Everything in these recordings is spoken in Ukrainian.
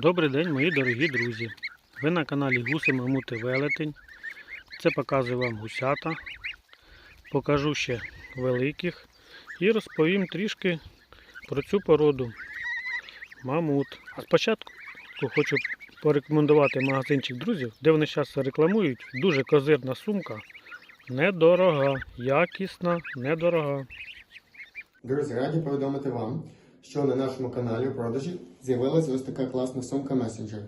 Добрий день, мої дорогі друзі. Ви на каналі Гуси Мамути Велетень. Це показую вам гусята. Покажу ще великих і розповім трішки про цю породу мамут. А спочатку хочу порекомендувати магазинчик друзів, де вони зараз рекламують. Дуже козирна сумка. Недорога, якісна, недорога. Друзі, раді повідомити вам, що на нашому каналі у продажі з'явилася ось така класна сумка месенджер.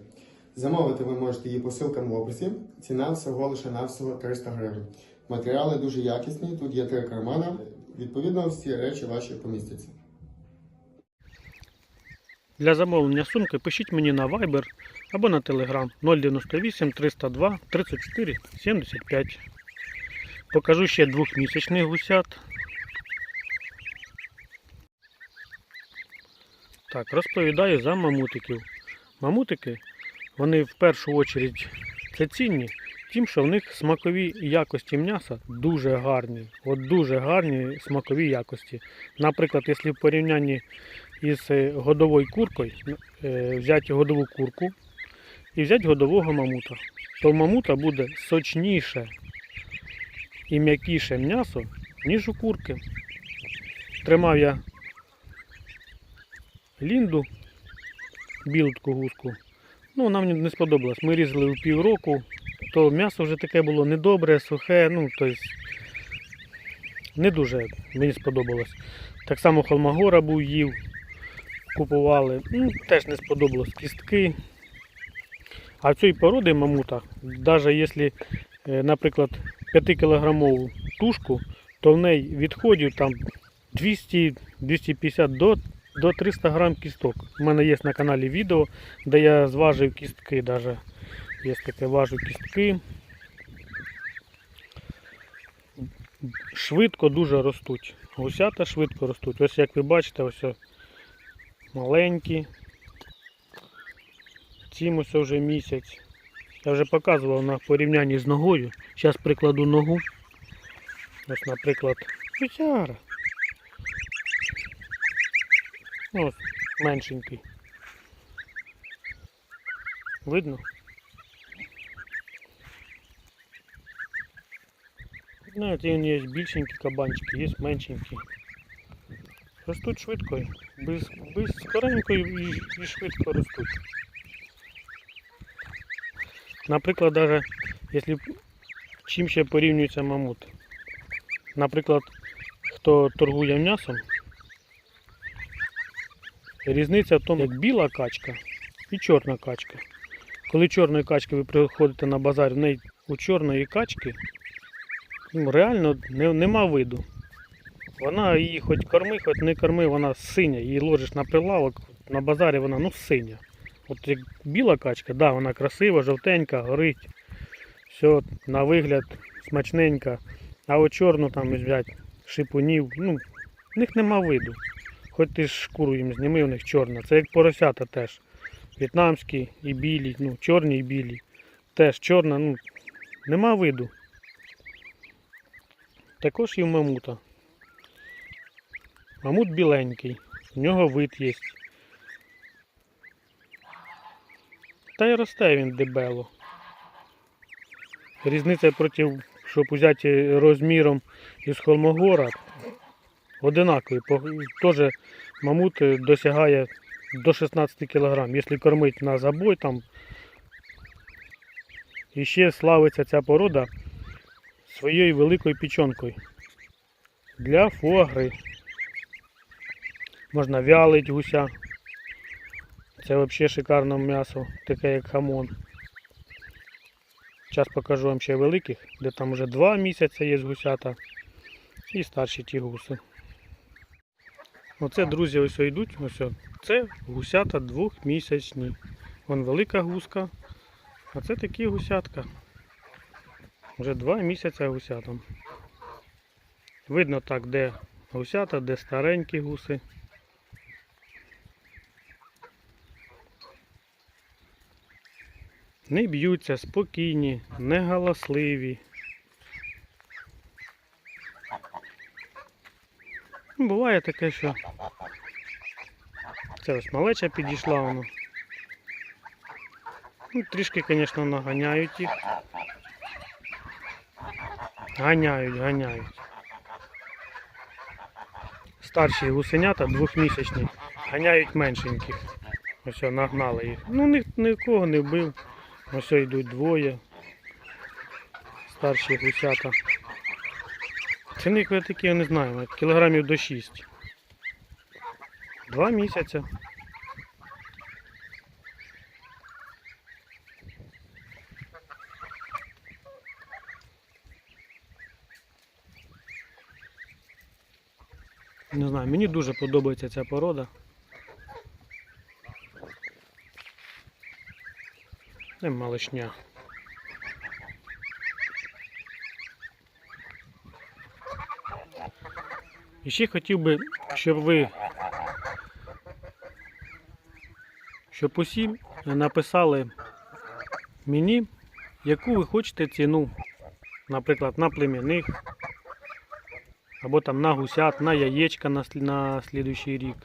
Замовити ви можете її по ссылкам в описі. Ціна всього лише навсього 300 гривень. Матеріали дуже якісні, тут є три кармана. Відповідно, всі речі ваші помістяться. Для замовлення сумки пишіть мені на Viber або на Telegram 098 302 34 75. Покажу ще двохмісячних гусят. Так, розповідаю за мамутиків. Мамутики, вони в першу чергу це цінні, тим, що в них смакові якості м'яса дуже гарні. От дуже гарні смакові якості. Наприклад, якщо в порівнянні із е, годовою куркою, е, взяти годову курку і взяти годового мамута, то в мамута буде сочніше і м'якіше м'ясо, ніж у курки. Тримав я лінду, білу таку гуску. Ну, мені не сподобалась. Ми різали у півроку, то м'ясо вже таке було недобре, сухе, ну, тобто не дуже мені сподобалось. Так само холмагора був їв, купували. Ну, теж не сподобалось кістки. А в цій породи мамута, навіть якщо, е, наприклад, 5-кілограмову тушку, то в неї відходів там 200-250 до, до 300 грам кісток. У мене є на каналі відео, де я зважив кістки. Даже. Є таке важу кістки. Швидко дуже ростуть. Гусята швидко ростуть. Ось як ви бачите, ось маленькі. Цим ось вже місяць. Я вже показував на порівнянні з ногою. Зараз прикладу ногу. Ось, наприклад, гусяра. Ось, меншенький. Видно? Знаєте, він є більшенькі кабанчики, є меншенькі. Ростуть швидко, без, без скоренько і, і швидко ростуть. Наприклад, даже якщо чим ще порівнюється мамут. Наприклад, хто торгує м'ясом, різниця в тому, як біла качка і чорна качка. Коли чорної качки ви приходите на базар, в неї у чорної качки ну, реально не, нема виду. Вона її хоч корми, хоч не корми, вона синя. Її ложиш на прилавок, на базарі вона ну синя. От як біла качка, да, вона красива, жовтенька, горить. Все на вигляд смачненька. А от чорну там взяти шипунів, ну, в них нема виду. Хоч ти ж шкуру їм зніми, у них чорна. Це як поросята теж. В'єтнамські і білі, ну, чорні і білі. Теж чорна, ну, нема виду. Також в мамута. Мамут біленький, у нього вид є. Та й росте він дебело. Різниця проти, щоб взяти розміром із холмогора, одинаковий. Теж мамут е, досягає до 16 кг. Якщо кормить на забой там. І ще славиться ця порода своєю великою пічонкою. Для фуагри. Можна вялить гуся. Це взагалі шикарне м'ясо, таке як хамон. Зараз покажу вам ще великих, де там вже два місяці є гусята і старші ті гуси. Оце, друзі, ось йдуть. Ось. Це гусята двохмісячні. Вон велика гуска, а це такі гусятка. Вже два місяці гусятам. Видно так, де гусята, де старенькі гуси. Не б'ються, спокійні, не галасливі. Буває таке, що це ось малеча підійшла воно. Ну, трішки, звісно, наганяють їх. Ганяють, ганяють. Старші гусенята двохмісячні ганяють меншеньких. Ось нагнали їх. Ну ні, нікого не вбив. Ось йдуть двоє. Старші гусята. Ціник я такі, я не знаю, кілограмів до 6. Два місяці. Не знаю, мені дуже подобається ця порода. Це малишня. І ще хотів би, щоб ви, щоб усі написали мені, яку ви хочете ціну, наприклад, на племінних, або там на гусят, на яєчка на, на слідуючий рік.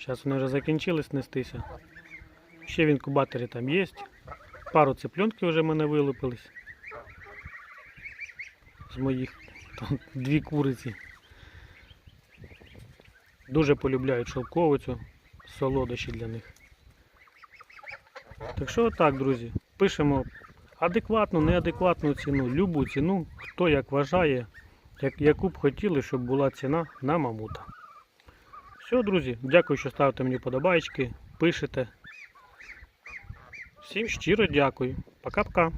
Зараз вони вже закінчились нестися. Ще в інкубаторі там є. Пару цыпленки вже в мене вилупились. З моїх там, дві куриці. Дуже полюбляють шовковицю, солодощі для них. Так що отак, друзі, пишемо адекватну, неадекватну ціну, любу ціну, хто як вважає, як, яку б хотіли, щоб була ціна на мамута. Все, друзі, дякую, що ставите мені подобайки, пишете. Всім щиро дякую. Пока-пока.